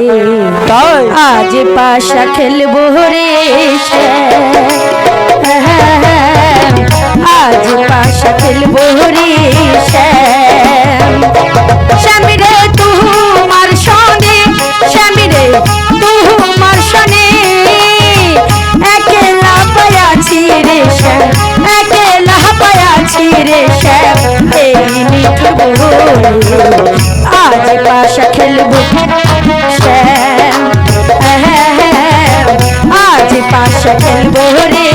আজ পাশা খেলব রে আজ পাশা খেলব রে স্বামী রে, তুমার সনে, স্বামী রে, তুমার সনে। একেলা পায়াছি রে শ্যাম একেলা পায়াছি রে শ্যাম এই নিঠবো আজ পাশা খেলব। সখেল বহরে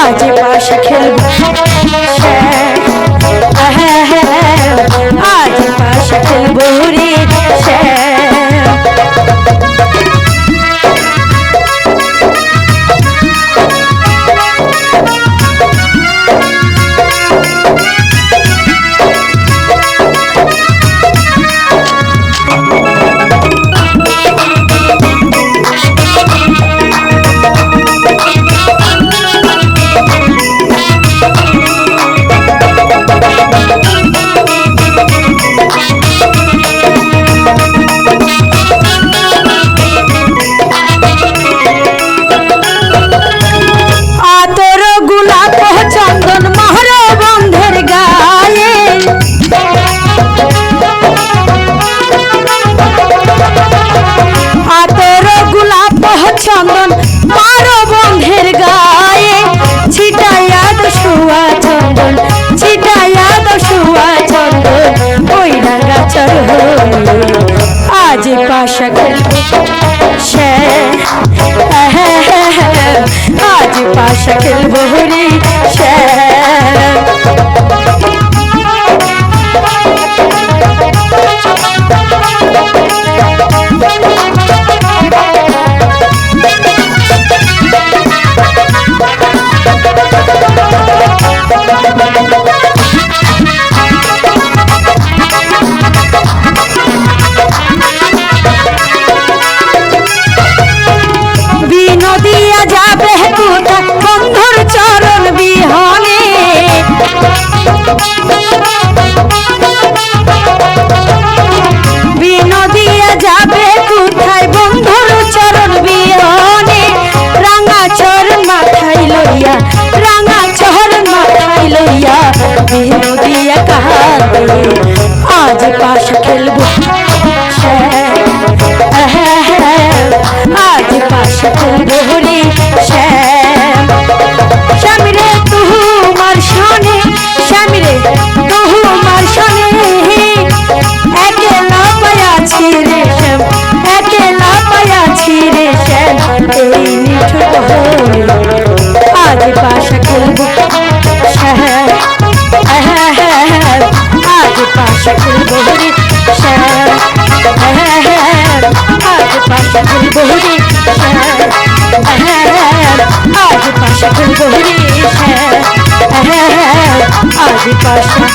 আজ পাশে খেলব। হ্যাঁ রে। পাশা খেলব রে বন্ধুর চরণ বিহনে তখন বলিস আদি পাশা